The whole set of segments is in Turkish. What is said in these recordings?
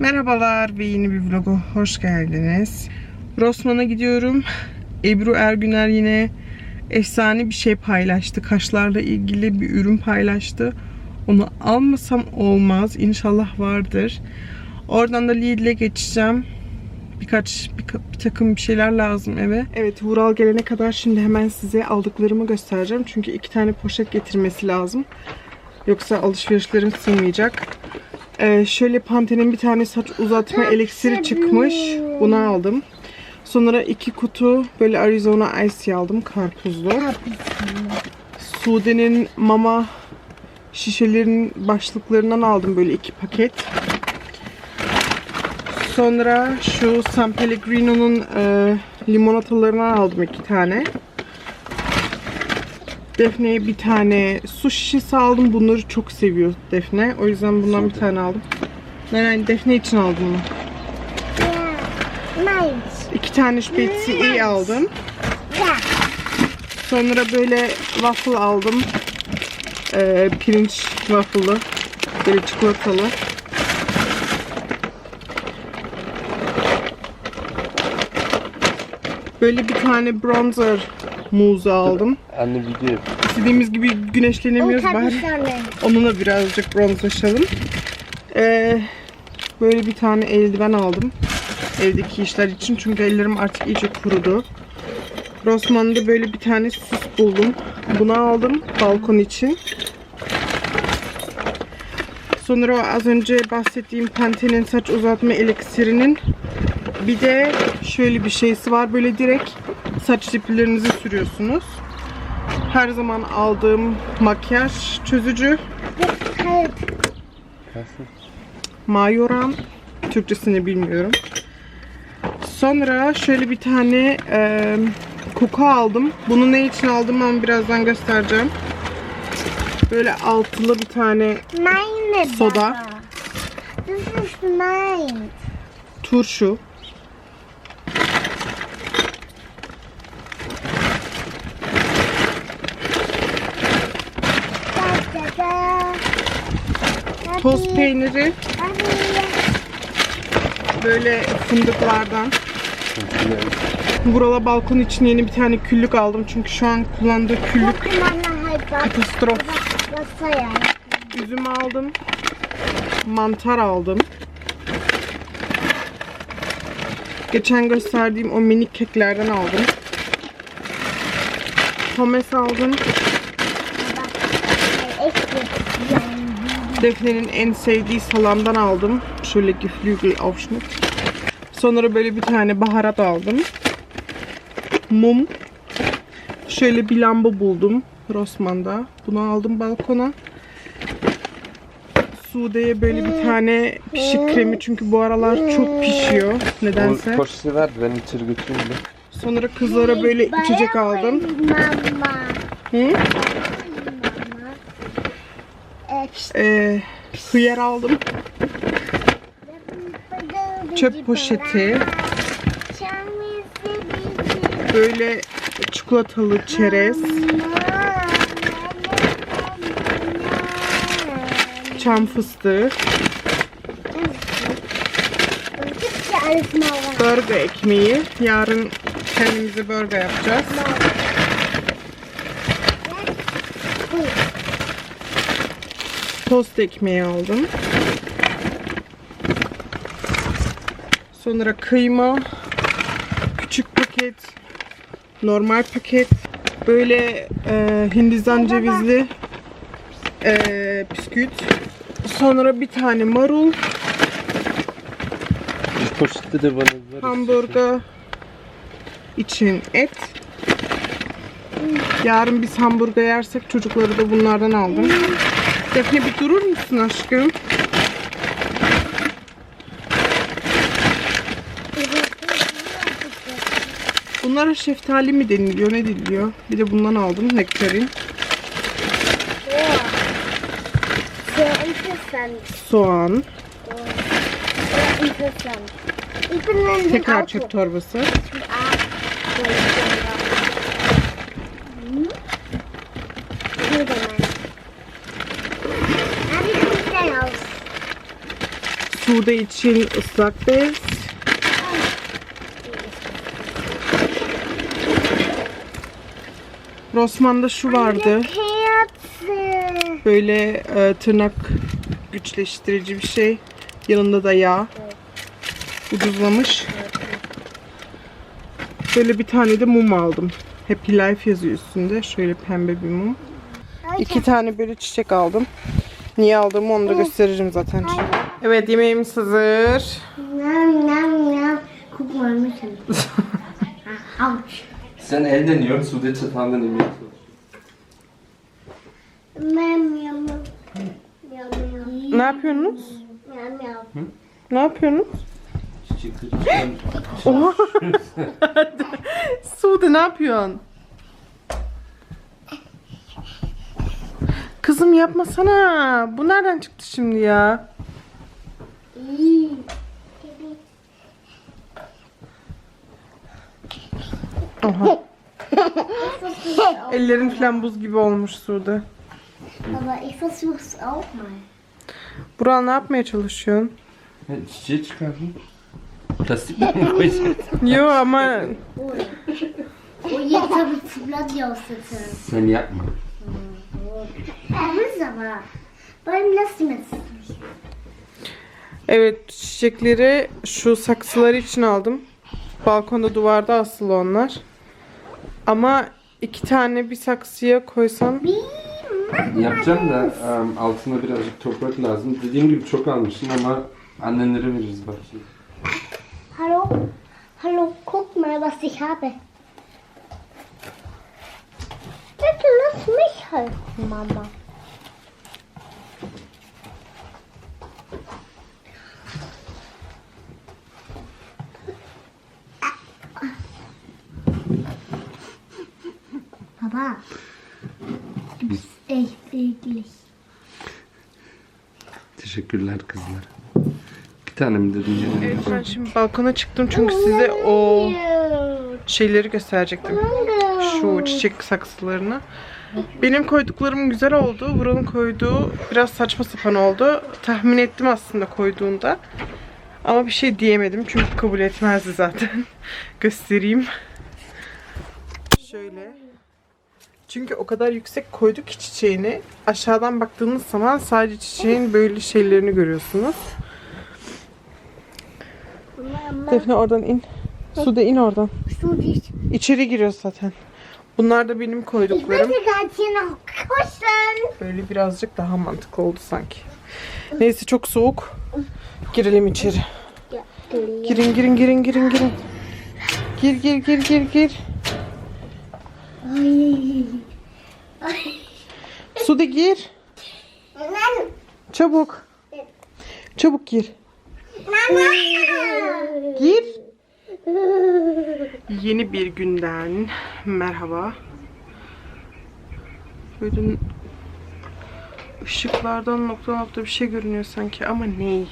Merhabalar ve yeni bir vloga hoş geldiniz. Rossmann'a gidiyorum. Ebru Ergüner yine efsane bir şey paylaştı. Kaşlarla ilgili bir ürün paylaştı. Onu almasam olmaz. İnşallah vardır. Oradan da Lidl'e geçeceğim. Birkaç bir, bir takım bir şeyler lazım eve. Evet Vural gelene kadar şimdi hemen size aldıklarımı göstereceğim. Çünkü iki tane poşet getirmesi lazım. Yoksa alışverişlerim sığmayacak. Ee, şöyle Pantene'in bir tane saç uzatma eliksiri çıkmış. Bunu aldım. Sonra iki kutu böyle Arizona Ice aldım karpuzlu. Sude'nin mama şişelerinin başlıklarından aldım böyle iki paket. Sonra şu San Pellegrino'nun e, limonatalarından aldım iki tane. Defne'ye bir tane su şişesi aldım. Bunları çok seviyor Defne. O yüzden bundan bir tane aldım. Yani Defne için aldım bunu. İki tane Spezi aldım. Sonra böyle waffle aldım. Ee, pirinç waffle'ı. Böyle çikolatalı. Böyle bir tane bronzer muzu aldım. Anne video. İstediğimiz gibi güneşlenemiyoruz. Bari onunla birazcık bronzlaşalım. Ee, böyle bir tane eldiven aldım. Evdeki işler için. Çünkü ellerim artık iyice kurudu. Rossmann'da böyle bir tane süs buldum. Bunu aldım balkon için. Sonra o az önce bahsettiğim Pantene'in saç uzatma eliksirinin bir de şöyle bir şeysi var. Böyle direkt saç diplerinizi sürüyorsunuz. Her zaman aldığım makyaj çözücü. Mayoran. Türkçesini bilmiyorum. Sonra şöyle bir tane e, koku aldım. Bunu ne için aldım ben birazdan göstereceğim. Böyle altılı bir tane Mine Soda. This is mine. turşu. Da, da, da. Toz peyniri. Böyle fındıklardan. Burala balkon için yeni bir tane küllük aldım. Çünkü şu an kullandığı küllük katastrof. Üzüm aldım. Mantar aldım. Geçen gösterdiğim o minik keklerden aldım. Pomes aldım. Defne'nin en sevdiği salamdan aldım. Şöyle Geflügelaufschnitt. Sonra böyle bir tane baharat aldım. Mum. Şöyle bir lamba buldum Rossmann'da. Bunu aldım balkona. Sude'ye böyle bir tane pişik kremi çünkü bu aralar çok pişiyor nedense. Poşeti verdi ben içeri götüreyim de. Sonra kızlara böyle içecek aldım. Mama. Hı? Mama. Ee, Ee, hıyar aldım. Çöp poşeti. Böyle çikolatalı çerez. Çam fıstığı. Burger ekmeği. Yarın kendimize burger yapacağız. Tost ekmeği aldım. Sonra kıyma. Küçük paket. Normal paket. Böyle e, hindistan cevizli e, bisküvit. Sonra bir tane marul. Poşette de bana. Hamburger için et. Yarın biz hamburger yersek çocukları da bunlardan aldım. Defne bir durur musun aşkım? Bunlara şeftali mi deniliyor? Ne deniliyor? Bir de bundan aldım. Nektarin. Soğan. Tekrar çöp torbası. Ah, soll ich denn da? Hm? Hier, der Mann. Ah, wie sieht der aus? Su Sude için ıslak bez. Rossmann'da şu vardı. Böyle e, tırnak güçleştirici bir şey. Yanında da yağ. Ucuzlamış. Böyle bir tane de mum aldım. Happy Life yazıyor üstünde. Şöyle pembe bir mum. İki tane böyle çiçek aldım. Niye aldığımı onu da gösteririm zaten. Evet yemeğimiz hazır. Nam nam nam. Ah, Ouch. Sen elden yiyorsun, Sude yemiyorsun. Miam miam. Miam miam. Ne yapıyorsunuz? Miam miam. Ne yapıyorsunuz? Çiçek Oha. Sude ne yapıyorsun? Kızım yapmasana. Bu nereden çıktı şimdi ya? Ellerin falan buz gibi olmuş Sude. Aber ich versuch's auch mal. Bural ne yapmaya çalışıyorsun? Çiçeği çıkardın. Plastik mi koyacaksın? Yo ama Oh, jetzt habe ich zu Blatt. Sen yapma. İst aber. Warum lässt du mir das? Evet çiçekleri şu saksılar için aldım. Balkonda duvarda asılı onlar. Ama iki tane bir saksıya koysam Yapacağım da em, altına birazcık toprak lazım. Dediğim gibi çok almışsın ama annenlere veririz bak şimdi. Hallo? Hallo, guck mal, was ich habe. Bitte lass mich helfen, Mama. Teşekkürler kızlar. Bir tane mi dedin? Evet ben şimdi balkona çıktım çünkü size o şeyleri gösterecektim. Şu çiçek saksılarını. Benim koyduklarım güzel oldu. Buranın koyduğu biraz saçma sapan oldu. Tahmin ettim aslında koyduğunda. Ama bir şey diyemedim çünkü kabul etmezdi zaten. Göstereyim. Şöyle. Çünkü o kadar yüksek koyduk ki çiçeğini. Aşağıdan baktığınız zaman sadece çiçeğin böyle şeylerini görüyorsunuz. Defne oradan in. Suda in oradan. du dich İçeri giriyor zaten. Bunlar da benim koyduklarım. Böyle birazcık daha mantıklı oldu sanki. Neyse çok soğuk. Girelim içeri. Girin girin girin girin girin. Gir gir gir gir gir. Ay. Suda gir. Çabuk. Çabuk gir. Gir. Yeni bir günden merhaba. Böyle ışıklardan nokta nokta bir şey görünüyor sanki ama ne?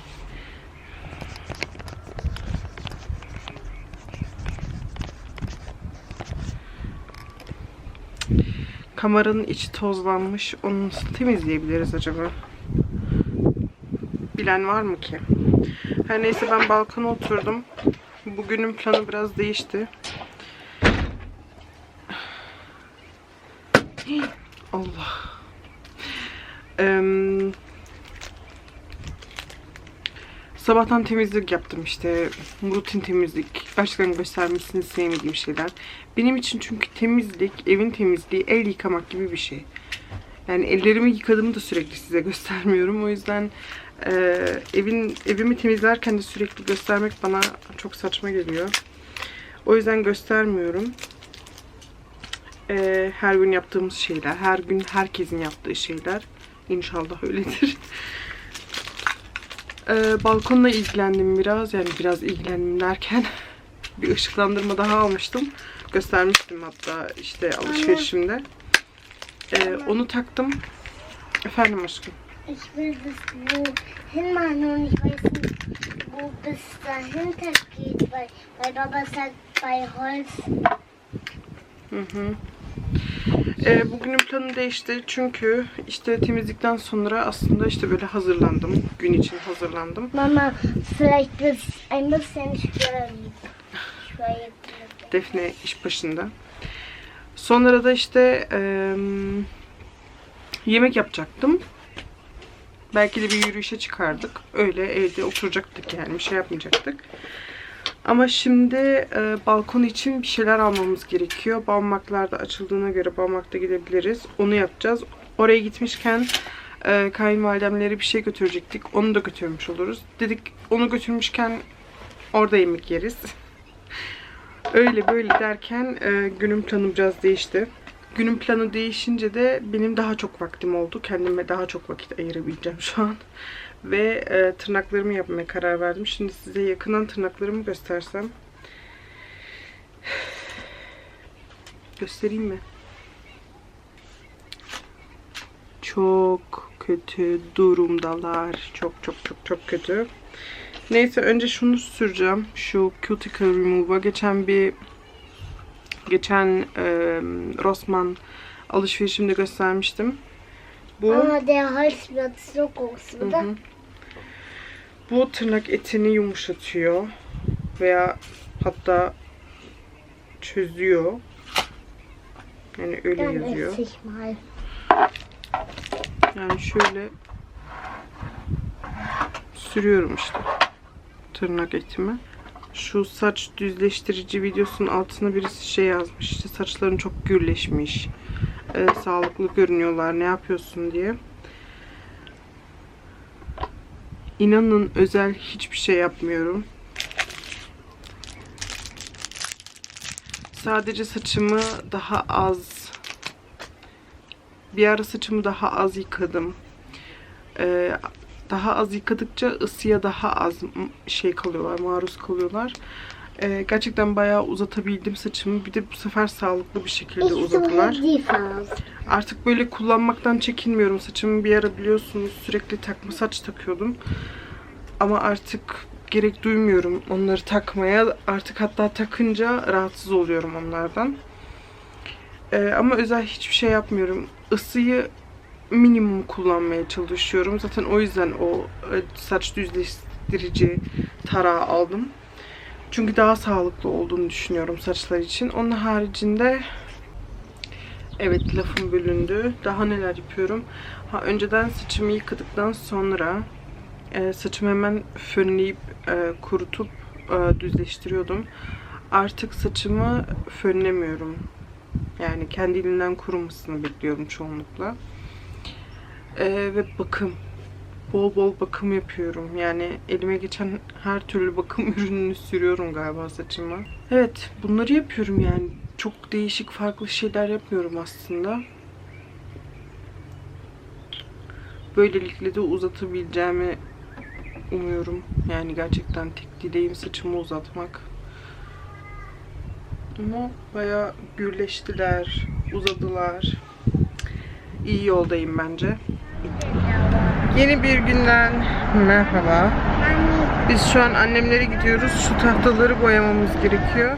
Kameranın içi tozlanmış. Onu nasıl temizleyebiliriz acaba? Bilen var mı ki? Her neyse ben balkona oturdum. Bugünün planı biraz değişti. Allah. Eee, sabahtan temizlik yaptım işte. Rutin temizlik. Gerçekten göstermesini sevmediğim şeyler. Benim için çünkü temizlik, evin temizliği el yıkamak gibi bir şey. Yani ellerimi yıkadığımı da sürekli size göstermiyorum. O yüzden eee, evin evimi temizlerken de sürekli göstermek bana çok saçma geliyor. O yüzden göstermiyorum. Eee, her gün yaptığımız şeyler, her gün herkesin yaptığı şeyler. İnşallah öyledir. Eee, balkonla ilgilendim biraz. Yani biraz ilgilendim derken bir ışıklandırma daha almıştım. Göstermiştim hatta işte alışverişimde. Eee, onu taktım. Efendim aşkım. ich will das wo hinmachen und ich weiß nicht, wo bis dahinter geht, weil, weil Baba sagt bei Holz. Hı Ee, bugünün planı değişti çünkü işte temizlikten sonra aslında işte böyle hazırlandım. Gün için hazırlandım. Mama, vielleicht es ein bisschen schwer. Schwer. Defne iş başında. Sonra da işte eee, yemek yapacaktım. Belki de bir yürüyüşe çıkardık. Öyle evde oturacaktık yani bir şey yapmayacaktık. Ama şimdi e, balkon için bir şeyler almamız gerekiyor. Balmaklar da açıldığına göre balmakta gidebiliriz. Onu yapacağız. Oraya gitmişken e, kayınvalidemlere bir şey götürecektik. Onu da götürmüş oluruz. Dedik onu götürmüşken orada yemek yeriz. Öyle böyle derken e, günün planı biraz değişti. Günün planı değişince de benim daha çok vaktim oldu. Kendime daha çok vakit ayırabileceğim şu an. Ve e, tırnaklarımı yapmaya karar verdim. Şimdi size yakından tırnaklarımı göstersem. Göstereyim mi? Çok kötü durumdalar. Çok çok çok çok kötü. Neyse önce şunu süreceğim. Şu cuticle remover. Geçen bir geçen e, Rossmann alışverişimde göstermiştim. Bu Mama, der Hals wird so groß, Hı oder? hı. bu tırnak etini yumuşatıyor veya hatta çözüyor. Yani öyle Dann yazıyor. Yani şöyle sürüyorum işte tırnak etimi. Şu saç düzleştirici videosunun altına birisi şey yazmış. İşte saçların çok gürleşmiş. Ee, sağlıklı görünüyorlar. Ne yapıyorsun diye. İnanın özel hiçbir şey yapmıyorum. Sadece saçımı daha az bir ara saçımı daha az yıkadım. Ee, daha az yıkadıkça ısıya daha az şey kalıyorlar, maruz kalıyorlar. Ee, gerçekten bayağı uzatabildim saçımı. Bir de bu sefer sağlıklı bir şekilde uzadılar. Artık böyle kullanmaktan çekinmiyorum. Saçımı bir ara biliyorsunuz sürekli takma saç takıyordum. Ama artık gerek duymuyorum onları takmaya. Artık hatta takınca rahatsız oluyorum onlardan. Ee, ama özel hiçbir şey yapmıyorum. Isıyı minimum kullanmaya çalışıyorum. Zaten o yüzden o e, saç düzleştirici tarağı aldım. Çünkü daha sağlıklı olduğunu düşünüyorum saçlar için. Onun haricinde Evet lafım bölündü. Daha neler yapıyorum? Ha önceden saçımı yıkadıktan sonra e, saçımı hemen fönleyip e, kurutup e, düzleştiriyordum. Artık saçımı fönlemiyorum. Yani kendiliğinden kurumasını bekliyorum çoğunlukla. E, ve bakım. Bol bol bakım yapıyorum. Yani elime geçen her türlü bakım ürününü sürüyorum galiba saçıma. Evet bunları yapıyorum yani. Çok değişik farklı şeyler yapmıyorum aslında. Böylelikle de uzatabileceğimi umuyorum. Yani gerçekten tek dileğim saçımı uzatmak. Ama bayağı gürleştiler, uzadılar. İyi yoldayım bence. Yeni bir günden merhaba. Biz şu an annemlere gidiyoruz. Şu tahtaları boyamamız gerekiyor.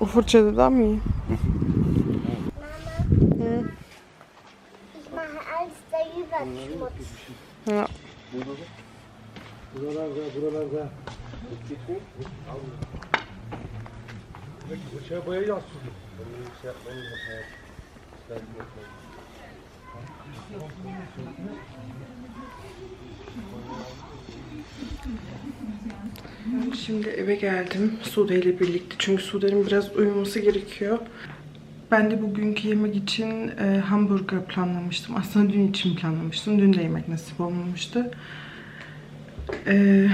O fırçadan mı iyi? Ich mache alles der Überschmutz. Ha. Buralarda, buralarda. Şey boyayacağız şimdi. Ben şimdi eve geldim Sude ile birlikte. Çünkü Sude'nin biraz uyuması gerekiyor. Ben de bugünkü yemek için e, hamburger planlamıştım. Aslında dün için planlamıştım. Dün de yemek nasip olmamıştı. E,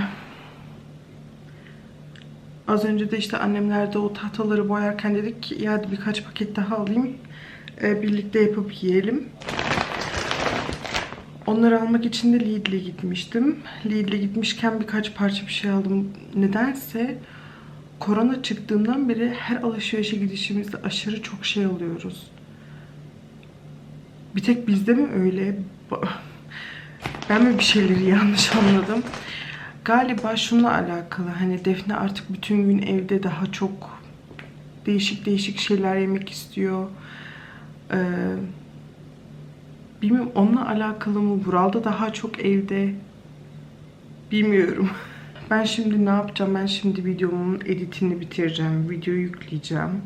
az önce de işte annemler de o tahtaları boyarken dedik ki ya birkaç paket daha alayım. E, birlikte yapıp yiyelim. Onları almak için de Lidl'e gitmiştim. Lidl'e gitmişken birkaç parça bir şey aldım. Nedense korona çıktığından beri her alışverişe gidişimizde aşırı çok şey alıyoruz. Bir tek bizde mi öyle? Ben mi bir şeyleri yanlış anladım? Galiba şununla alakalı. Hani Defne artık bütün gün evde daha çok değişik değişik şeyler yemek istiyor. Ee, bilmiyorum onunla alakalı mı? Vural da daha çok evde. Bilmiyorum. Ben şimdi ne yapacağım? Ben şimdi videomun editini bitireceğim. Videoyu yükleyeceğim.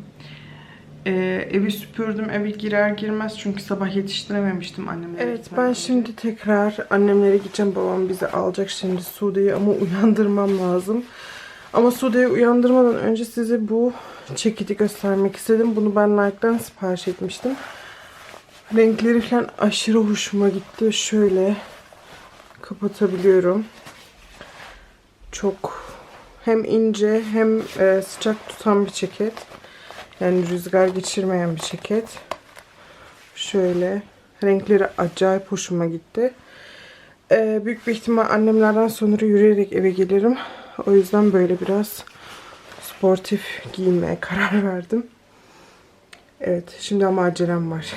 Ee, evi süpürdüm. Eve girer girmez çünkü sabah yetiştirememiştim annemlere. Evet ben şimdi tekrar annemlere gideceğim. Babam bizi alacak şimdi Sude'yi ama uyandırmam lazım. Ama Sude'yi uyandırmadan önce size bu ceketi göstermek istedim. Bunu ben Nike'dan sipariş etmiştim. Renkleri falan aşırı hoşuma gitti. Şöyle kapatabiliyorum. Çok hem ince hem e, sıcak tutan bir ceket. Yani rüzgar geçirmeyen bir ceket. Şöyle. Renkleri acayip hoşuma gitti. E, büyük bir ihtimal annemlerden sonra yürüyerek eve gelirim. O yüzden böyle biraz sportif giyinmeye karar verdim. Evet, şimdi ama acelem var.